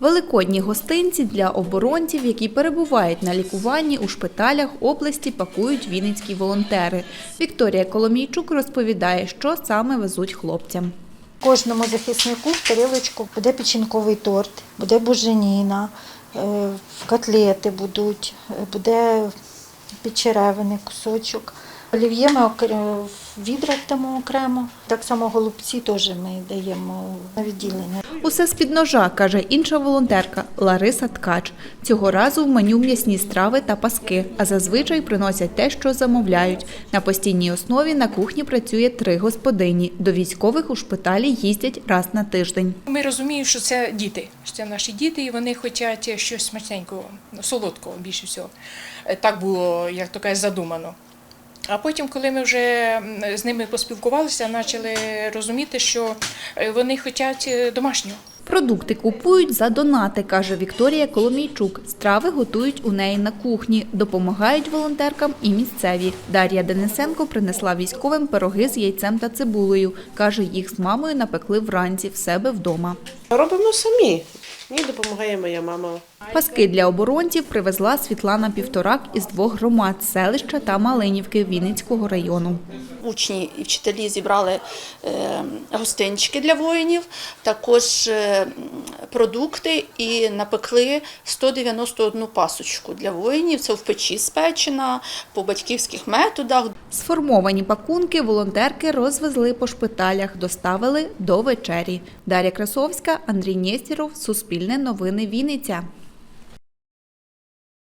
Великодні гостинці для оборонців, які перебувають на лікуванні у шпиталях області, пакують вінницькі волонтери. Вікторія Коломійчук розповідає, що саме везуть хлопцям. Кожному захиснику в тарілочку буде печінковий торт, буде буженіна, е, котлети будуть, е, буде підчеревини, кусочок. Олів'є ми окр- в відрах дамо окремо. Так само голубці теж ми даємо на відділення. Усе з-під ножа, каже інша волонтерка Лариса Ткач. Цього разу в меню м'ясні страви та паски, а зазвичай приносять те, що замовляють. На постійній основі на кухні працює три господині. До військових у шпиталі їздять раз на тиждень. Ми розуміємо, що це діти, що це наші діти, і вони хочуть щось смачненького, солодкого більше всього. Е, Так було, як то кажуть, задумано. А потім, коли ми вже з ними поспілкувалися, почали розуміти, що е, вони хочуть домашнього. Продукти купують за донати, каже Вікторія Коломійчук. Страви готують у неї на кухні. Допомагають волонтеркам і місцеві. Дар'я Денисенко принесла військовим пироги з яйцем та цибулею. Каже, їх з мамою напекли вранці в себе вдома. Робимо самі. Мені допомагає моя мама. Паски для оборонців привезла Світлана Півторак із двох громад селища та Малинівки Вінницького району. Учні і вчителі зібрали е, гостинчики для воїнів, також е, продукти і напекли 191 пасочку для воїнів. Це в печі спечена, по батьківських методах. Сформовані пакунки волонтерки розвезли по шпиталях, доставили до вечері. Дар'я Красовська, Андрій Нєстіров, Суспільне новини Вінниця.